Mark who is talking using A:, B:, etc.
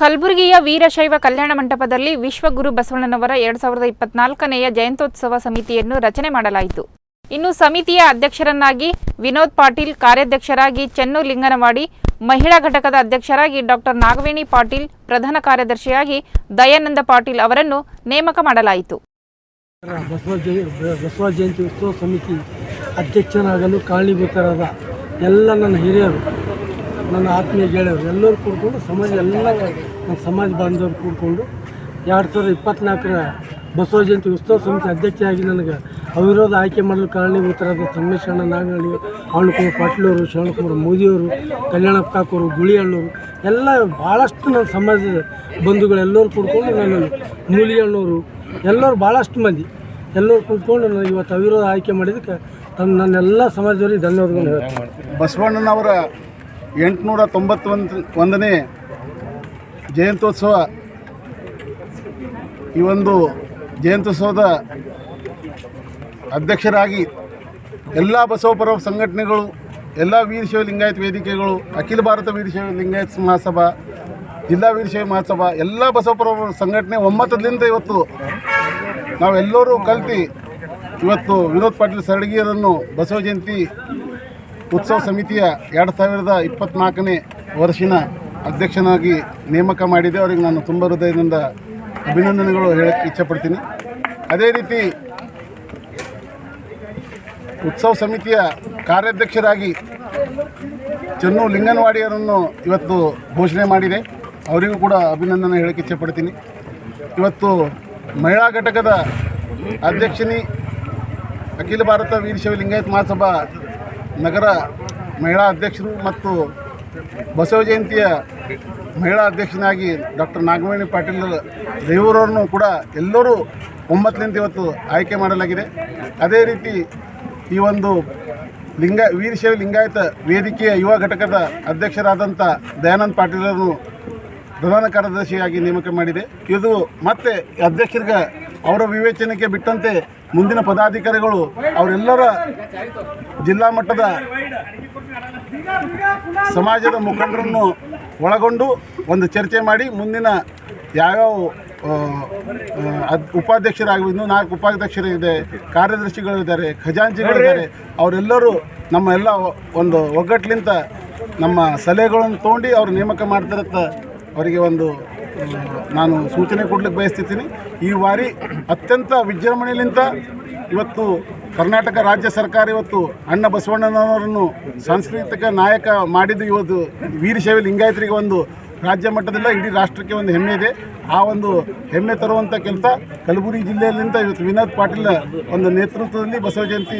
A: ಕಲಬುರಗಿಯ ವೀರಶೈವ ಕಲ್ಯಾಣ ಮಂಟಪದಲ್ಲಿ ವಿಶ್ವಗುರು ಬಸವಣ್ಣನವರ ಎರಡ್ ಸಾವಿರದ ಇಪ್ಪತ್ನಾಲ್ಕನೆಯ ಜಯಂತ್ಯೋತ್ಸವ ಸಮಿತಿಯನ್ನು ರಚನೆ ಮಾಡಲಾಯಿತು. ಇನ್ನು ಸಮಿತಿಯ ಅಧ್ಯಕ್ಷರನ್ನಾಗಿ ವಿನೋದ್ ಪಾಟೀಲ್, ಕಾರ್ಯಾಧ್ಯಕ್ಷರಾಗಿ ಚೆನ್ನು ಲಿಂಗನವಾಡಿ, ಮಹಿಳಾ ಘಟಕದ ಅಧ್ಯಕ್ಷರಾಗಿ ಡಾಕ್ಟರ್ ನಾಗವೇಣಿ ಪಾಟೀಲ್, ಪ್ರಧಾನ ಕಾರ್ಯದರ್ಶಿಯಾಗಿ ದಯಾನಂದ ಪಾಟೀಲ್ ಅವರನ್ನು ನೇಮಕ ಮಾಡಲಾಯಿತು.
B: ಬಸವ ಸಮಿತಿ ಅಧ್ಯಕ್ಷನಾಗಲು ಕಾರಣೀಭೂತರಾದ ಎಲ್ಲ ನನ್ನ ಹಿರಿಯರು ನನ್ನ ಆತ್ಮೀಯ ಗೆಳೆಯರು, ಎಲ್ಲರೂ ಕೂಡಿಕೊಂಡು ಸಮಾಜ ಎಲ್ಲ ನಮ್ಮ ಸಮಾಜ ಬಾಂಧವರು ಕೂಡಿಕೊಂಡು ಎರಡು ಸಾವಿರದ ಇಪ್ಪತ್ತ್ನಾಲ್ಕರ ಬಸವ ಜಯಂತಿ ಉತ್ಸವ ಸಮಿತಿ ಅಧ್ಯಕ್ಷೆಯಾಗಿ ನನಗೆ ಅವಿರೋಧ ಆಯ್ಕೆ ಮಾಡಲು ಕಾರಣೀಭೂತರಾದ ಸಮ್ಮೇಶಣ್ಣ ನಾಗಹಳ್ಳಿ ಅರುಣಕುಮಾರ್ ಪಾಟೀಲವರು ಶರಣಕುಮಾರ್ ಮೋದಿಯವರು ಕಲ್ಯಾಣಪ್ಪ ಕಾಕೋರು, ಗುಳಿಯಣ್ಣವರು, ಎಲ್ಲ ಭಾಳಷ್ಟು ನನ್ನ ಸಮಾಜದ ಬಂಧುಗಳೆಲ್ಲರೂ ಕೂಡ್ಕೊಂಡು ನನ್ನ ಮೂಲಿಯಣ್ಣವರು, ಎಲ್ಲರೂ ಭಾಳಷ್ಟು ಮಂದಿ ಎಲ್ಲರೂ ಕೂತ್ಕೊಂಡು ನಾನು ಇವತ್ತು ಅವಿರೋಧ ಆಯ್ಕೆ ಮಾಡಿದ್ದಕ್ಕೆ ತಮ್ಮ ನನ್ನೆಲ್ಲ ಸಮಾಜದವರಿಗೆ ಧನ್ಯವಾದಗಳು ಹೇಳ್ತೀನಿ.
C: ಬಸವಣ್ಣನವರ ಎಂಟುನೂರ ತೊಂಬತ್ತೊಂದು ಒಂದನೇ ಜಯಂತ್ಯೋತ್ಸವ ಈ ಒಂದು ಜಯಂತ್ಯೋತ್ಸವದ ಅಧ್ಯಕ್ಷರಾಗಿ ಎಲ್ಲ ಬಸವಪರ ಸಂಘಟನೆಗಳು, ಎಲ್ಲ ವೀರಶೈವ ಲಿಂಗಾಯತ ವೇದಿಕೆಗಳು, ಅಖಿಲ ಭಾರತ ವೀರಶೈವ ಲಿಂಗಾಯತ ಮಹಾಸಭಾ, ಜಿಲ್ಲಾ ವೀರಶೈವ ಮಹಾಸಭಾ, ಎಲ್ಲ ಬಸವಪರ ಸಂಘಟನೆ ಒಮ್ಮತದಿಂದ ಇವತ್ತು ನಾವೆಲ್ಲರೂ ಕಲ್ತು ಇವತ್ತು ವಿನೋದ್ ಪಾಟೀಲ್ ಸರಡಗಿಯರನ್ನು ಬಸವ ಜಯಂತಿ ಉತ್ಸವ ಸಮಿತಿಯ ಎರಡು ಸಾವಿರದ ಇಪ್ಪತ್ತ್ನಾಲ್ಕನೇ ವರ್ಷಿನ ಅಧ್ಯಕ್ಷನಾಗಿ ನೇಮಕ ಮಾಡಿದೆ. ಅವರಿಗೆ ನಾನು ತುಂಬ ಹೃದಯದಿಂದ ಅಭಿನಂದನೆಗಳು ಹೇಳಕ್ಕೆ ಇಚ್ಛೆಪಡ್ತೀನಿ. ಅದೇ ರೀತಿ ಉತ್ಸವ ಸಮಿತಿಯ ಕಾರ್ಯಾಧ್ಯಕ್ಷರಾಗಿ ಚೆನ್ನು ಲಿಂಗನವಾಡಿಯವರನ್ನು ಇವತ್ತು ಘೋಷಣೆ ಮಾಡಿದೆ. ಅವರಿಗೂ ಕೂಡ ಅಭಿನಂದನೆ ಹೇಳಕ್ಕೆ ಇಚ್ಛಪಡ್ತೀನಿ. ಇವತ್ತು ಮಹಿಳಾ ಘಟಕದ ಅಧ್ಯಕ್ಷಿನಿ ಅಖಿಲ ಭಾರತ ವೀರಶೈವ ಲಿಂಗಾಯತ್ ಮಹಾಸಭಾ ನಗರ ಮಹಿಳಾ ಅಧ್ಯಕ್ಷರು ಮತ್ತು ಬಸವ ಜಯಂತಿಯ ಮಹಿಳಾ ಅಧ್ಯಕ್ಷನಾಗಿ ಡಾಕ್ಟರ್ ನಾಗವೇಣಿ ಪಾಟೀಲ್ ದೇವರವ್ರನ್ನು ಕೂಡ ಎಲ್ಲರೂ ಒಮ್ಮತದಿಂದ ಇವತ್ತು ಆಯ್ಕೆ ಮಾಡಲಾಗಿದೆ. ಅದೇ ರೀತಿ ಈ ಒಂದು ಲಿಂಗ ವೀರಶೈವ ಲಿಂಗಾಯತ ವೇದಿಕೆಯ ಯುವ ಘಟಕದ ಅಧ್ಯಕ್ಷರಾದಂಥ ದಯಾನಂದ ಪಾಟೀಲರನ್ನು ಪ್ರಧಾನ ಕಾರ್ಯದರ್ಶಿಯಾಗಿ ನೇಮಕ ಮಾಡಿದೆ. ಇದು ಮತ್ತೆ ಅಧ್ಯಕ್ಷರಿಗೆ ಅವರ ವಿವೇಚನೆಗೆ ಬಿಟ್ಟಂತೆ ಮುಂದಿನ ಪದಾಧಿಕಾರಿಗಳು ಅವರೆಲ್ಲರ ಜಿಲ್ಲಾ ಮಟ್ಟದ ಸಮಾಜದ ಮುಖಂಡರನ್ನು ಒಳಗೊಂಡು ಒಂದು ಚರ್ಚೆ ಮಾಡಿ ಮುಂದಿನ ಯಾವ್ಯಾವ ಉಪಾಧ್ಯಕ್ಷರಾಗಿ ಇನ್ನೂ ನಾಲ್ಕು ಉಪಾಧ್ಯಕ್ಷರಿದೆ, ಕಾರ್ಯದರ್ಶಿಗಳಿದ್ದಾರೆ, ಖಜಾಂಚಿಗಳಿದ್ದಾರೆ, ಅವರೆಲ್ಲರೂ ನಮ್ಮ ಎಲ್ಲ ಒಂದು ಒಗ್ಗಟ್ಟಿನಿಂದ ನಮ್ಮ ಸಲಹೆಗಳನ್ನು ತೊಗೊಂಡು ಅವ್ರು ನೇಮಕ ಮಾಡ್ತಿರತ್ತ ಅವರಿಗೆ ಒಂದು ನಾನು ಸೂಚನೆ ಕೊಡ್ಲಿಕ್ಕೆ ಬಯಸ್ತಿದ್ದೀನಿ. ಈ ಬಾರಿ ಅತ್ಯಂತ ವಿಜೃಂಭಣೆಯಲ್ಲಿಂತ ಇವತ್ತು ಕರ್ನಾಟಕ ರಾಜ್ಯ ಸರ್ಕಾರ ಇವತ್ತು ಅಣ್ಣ ಬಸವಣ್ಣನವರನ್ನು ಸಾಂಸ್ಕೃತಿಕ ನಾಯಕ ಮಾಡಿದ್ದು ಇವತ್ತು ವೀರಶೈವ ಲಿಂಗಾಯತರಿಗೆ ಒಂದು ರಾಜ್ಯ ಮಟ್ಟದಿಂದ ಇಡೀ ರಾಷ್ಟ್ರಕ್ಕೆ ಒಂದು ಹೆಮ್ಮೆ ಇದೆ. ಆ ಒಂದು ಹೆಮ್ಮೆ ತರುವಂಥ ಕೆಲಸ ಕಲಬುರಗಿ ಜಿಲ್ಲೆಯಲ್ಲಿಂದ ಇವತ್ತು ವಿನೋದ್ ಪಾಟೀಲ್ ಒಂದು ನೇತೃತ್ವದಲ್ಲಿ ಬಸವ ಜಯಂತಿ